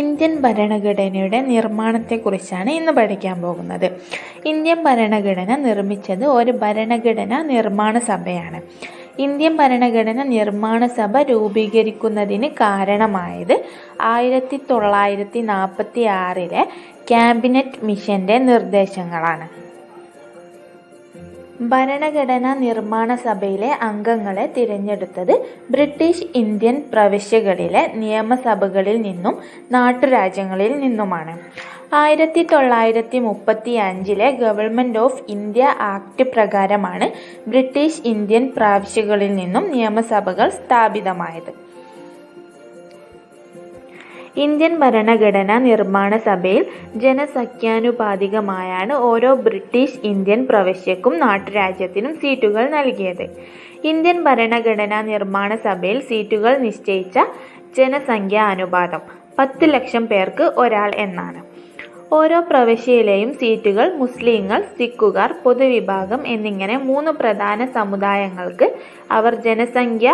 Indian ഭരണഘടനയുടെ നിർമ്മാണത്തെക്കുറിച്ചാണ് ഇന്ന് പഠിക്കാൻ പോകുന്നത്. ഇന്ത്യൻ ഭരണഘടന നിർമ്മിച്ചത് ഒരു ഭരണഘടന നിർമ്മാണ സഭയാണ്. ഇന്ത്യൻ ഭരണഘടന നിർമ്മാണ സഭ രൂപീകരിക്കുന്നതിന് കാരണമായത് ആയിരത്തി തൊള്ളായിരത്തി നാൽപ്പത്തി ആറിലെ ക്യാബിനറ്റ് മിഷന്റെ നിർദ്ദേശങ്ങളാണ്. ഭരണഘടനാ നിർമ്മാണ സഭയിലെ അംഗങ്ങളെ തിരഞ്ഞെടുത്തത് ബ്രിട്ടീഷ് ഇന്ത്യൻ പ്രവിശ്യകളിലെ നിയമസഭകളിൽ നിന്നും നാട്ടുരാജ്യങ്ങളിൽ നിന്നുമാണ്. ആയിരത്തി തൊള്ളായിരത്തി മുപ്പത്തി അഞ്ചിലെ ഗവൺമെന്റ് ഓഫ് ഇന്ത്യ ആക്ട് പ്രകാരമാണ് ബ്രിട്ടീഷ് ഇന്ത്യൻ പ്രവിശ്യകളിൽ നിന്നും നിയമസഭകൾ സ്ഥാപിതമായത്. ഇന്ത്യൻ ഭരണഘടനാ നിർമ്മാണ സഭയിൽ ജനസഖ്യാനുപാതികമായാണ് ഓരോ ബ്രിട്ടീഷ് ഇന്ത്യൻ പ്രവശ്യക്കും നാട്ടുരാജ്യത്തിനും സീറ്റുകൾ നൽകിയത്. ഇന്ത്യൻ ഭരണഘടനാ നിർമ്മാണ സഭയിൽ സീറ്റുകൾ നിശ്ചയിച്ച ജനസംഖ്യാ അനുപാതം പത്ത് ലക്ഷം പേർക്ക് ഒരാൾ എന്നാണ്. ഓരോ പ്രവിശ്യയിലെയും സീറ്റുകൾ മുസ്ലിങ്ങൾ സിഖുകാർ പൊതുവിഭാഗം എന്നിങ്ങനെ മൂന്ന് പ്രധാന സമുദായങ്ങൾക്ക് അവർ ജനസംഖ്യ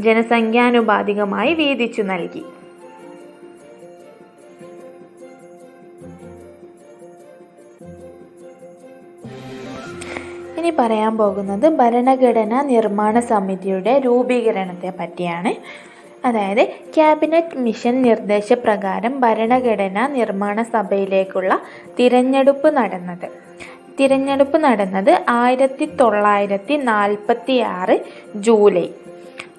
ജനസംഖ്യാനുപാതികമായി വീതിച്ചു നൽകി. ഇനി പറയാൻ പോകുന്നത് ഭരണഘടനാ നിർമ്മാണ സമിതിയുടെ രൂപീകരണത്തെ പറ്റിയാണ്. അതായത് ക്യാബിനറ്റ് മിഷൻ നിർദ്ദേശപ്രകാരം ഭരണഘടനാ നിർമ്മാണ സഭയിലേക്കുള്ള തിരഞ്ഞെടുപ്പ് നടന്നത്. തിരഞ്ഞെടുപ്പ് നടന്നത് ആയിരത്തി തൊള്ളായിരത്തി നാൽപ്പത്തി ആറ് ജൂലൈ.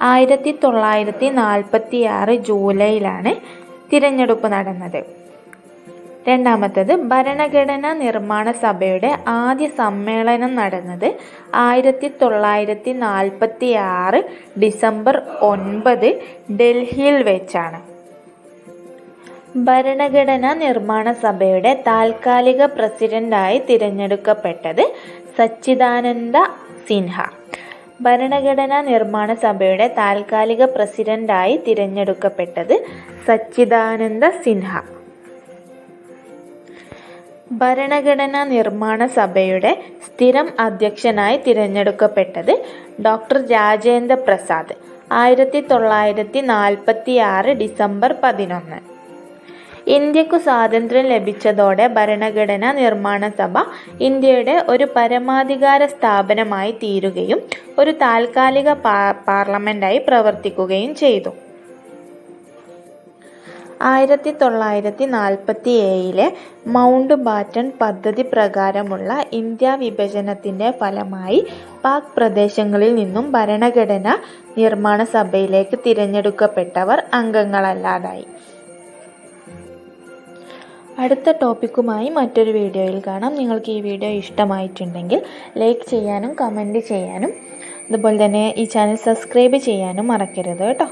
ആയിരത്തി തൊള്ളായിരത്തി നാൽപ്പത്തി ആറ് ജൂലൈയിലാണ് തിരഞ്ഞെടുപ്പ് നടന്നത്. രണ്ടാമത്തത് ഭരണഘടനാ നിർമ്മാണ സഭയുടെ ആദ്യ സമ്മേളനം നടന്നത് ആയിരത്തി തൊള്ളായിരത്തി നാൽപ്പത്തി ആറ് ഡിസംബർ ഒൻപത് ഡൽഹിയിൽ വെച്ചാണ്. ഭരണഘടനാ നിർമ്മാണ സഭയുടെ താൽക്കാലിക പ്രസിഡന്റായി തിരഞ്ഞെടുക്കപ്പെട്ടത് സച്ചിദാനന്ദ സിൻഹ. ഭരണഘടനാ നിർമ്മാണ സഭയുടെ താൽക്കാലിക പ്രസിഡന്റായി തിരഞ്ഞെടുക്കപ്പെട്ടത് സച്ചിദാനന്ദ സിൻഹ. ഭരണഘടനാ നിർമ്മാണ സഭയുടെ സ്ഥിരം അധ്യക്ഷനായി തിരഞ്ഞെടുക്കപ്പെട്ടത് ഡോക്ടർ രാജേന്ദ്ര പ്രസാദ് ആയിരത്തി തൊള്ളായിരത്തി നാൽപ്പത്തി ആറ് ഡിസംബർ പതിനൊന്ന്. ഇന്ത്യക്കു സ്വാതന്ത്ര്യം ലഭിച്ചതോടെ ഭരണഘടനാ നിർമ്മാണ സഭ ഇന്ത്യയുടെ ഒരു പരമാധികാര സ്ഥാപനമായി തീരുകയും ഒരു താൽക്കാലിക പാർലമെന്റായി പ്രവർത്തിക്കുകയും ചെയ്തു. ആയിരത്തി തൊള്ളായിരത്തി നാൽപ്പത്തി ഏഴിലെ മൗണ്ട് ബാറ്റൺ പദ്ധതി പ്രകാരമുള്ള ഇന്ത്യ വിഭജനത്തിന്റെ ഫലമായി പാക് പ്രദേശങ്ങളിൽ നിന്നും ഭരണഘടന നിർമ്മാണ സഭയിലേക്ക് തിരഞ്ഞെടുക്കപ്പെട്ടവർ അംഗങ്ങളല്ലാതായി. അടുത്ത ടോപ്പിക്കുമായി മറ്റൊരു വീഡിയോയിൽ കാണാം. നിങ്ങൾക്ക് ഈ വീഡിയോ ഇഷ്ടമായിട്ടുണ്ടെങ്കിൽ ലൈക്ക് ചെയ്യാനും കമന്റ് ചെയ്യാനും അതുപോലെ തന്നെ ഈ ചാനൽ സബ്സ്ക്രൈബ് ചെയ്യാനും മറക്കരുത് കേട്ടോ.